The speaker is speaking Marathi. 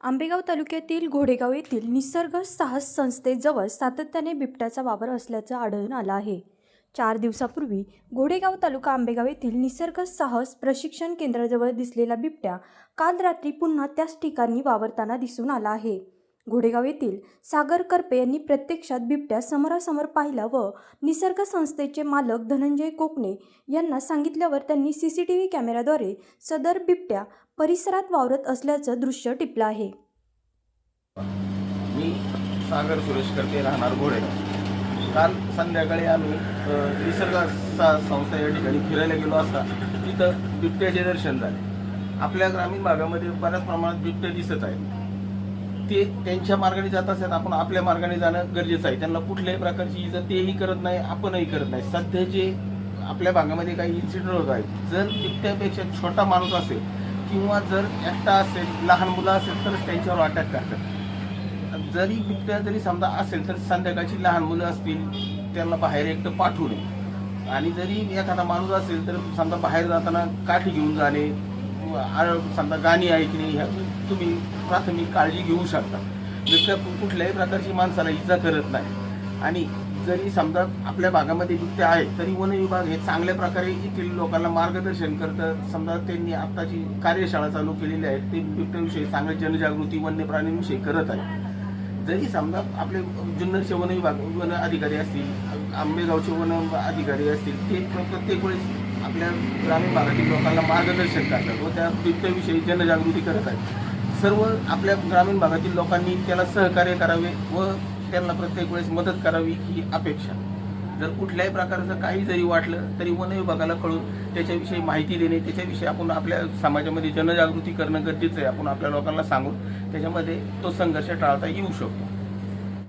आंबेगाव तालुक्यातील घोडेगाव येथील निसर्ग साहस संस्थेजवळ सातत्याने बिबट्याचा वावर असल्याचं आढळून आलं आहे. चार दिवसापूर्वी घोडेगाव तालुका आंबेगाव येथील निसर्ग साहस प्रशिक्षण केंद्राजवळ दिसलेला बिबट्या काल रात्री पुन्हा त्याच ठिकाणी वावरताना दिसून आला आहे. घोडेगाव येथील सागर करपे यांनी प्रत्यक्षात बिबट्या समोरासमोर पाहिला व निसर्ग संस्थेचे मालक धनंजय कोकणे यांना सांगितल्यावर त्यांनी सी सी टी व्ही कॅमेऱ्याद्वारे सदर बिबट्या परिसरात वावरत असल्याचं दृश्य टिपलं आहे. मी सागर सुरेश करते राहणार घोडे. काल संध्याकाळी आम्ही निसर्ग संस्था या ठिकाणी फिरायला गेलो असता तिथं बिबट्याचे दर्शन झाले. आपल्या ग्रामीण भागामध्ये बऱ्याच प्रमाणात बिबट्या दिसत आहेत. ते त्यांच्या मार्गाने जात असतात आपण आपल्या मार्गाने जाणं गरजेचं आहे. त्यांना कुठल्याही प्रकारची इजा तेही करत नाही आपणही करत नाही. सध्याचे आपल्या भागामध्ये काही इन्सिडेंट होत आहेत. जर बिबट्यापेक्षा छोटा माणूस असेल किंवा जर एकटा असेल लहान मुलं असेल तरच त्यांच्यावर अटॅक करतात. जरी बिबट्या जरी समजा असेल तर संध्याकाळची लहान मुलं असतील त्यांना बाहेर एकटं पाठवू नये. आणि जरी एखादा माणूस असेल तर समजा बाहेर जाताना काठी घेऊन जाणे समजा गाणी ऐकणे ह्या तुम्ही प्राथमिक काळजी घेऊ शकता. बिबट्या कुठल्याही प्रकारची माणसाला इजा करत नाही. आणि जरी समजा आपल्या भागामध्ये बिबट्या आहे तरी वन विभाग हे चांगल्या प्रकारे येथील लोकांना मार्गदर्शन करतं. समजा त्यांनी आत्ताची कार्यशाळा चालू केलेली आहे ते बिबट्याविषयी चांगली जनजागृती वन्य प्राण्यांविषयी करत आहे जरी समजा आपले जुन्नरचे वन विभाग वन अधिकारी असतील आंबेगावचे वन अधिकारी असतील ते प्रत्येक वेळेस आपल्या ग्रामीण भागातील लोकांना मार्गदर्शन करतात व त्या बिबट्याविषयी जनजागृती करत आहेत. सर्व आपल्या ग्रामीण भागातील लोकांनी त्याला सहकार्य करावे व त्यांना प्रत्येक वेळेस मदत करावी ही अपेक्षा. जर कुठल्याही प्रकारचं काही जरी वाटलं तरी वन विभागाला कळून त्याच्याविषयी माहिती देणे त्याच्याविषयी आपण आपल्या समाजामध्ये जनजागृती करणं गरजेचं आहे आपण आपल्या लोकांना सांगून त्याच्यामध्ये तो संघर्ष टाळता येऊ शकतो.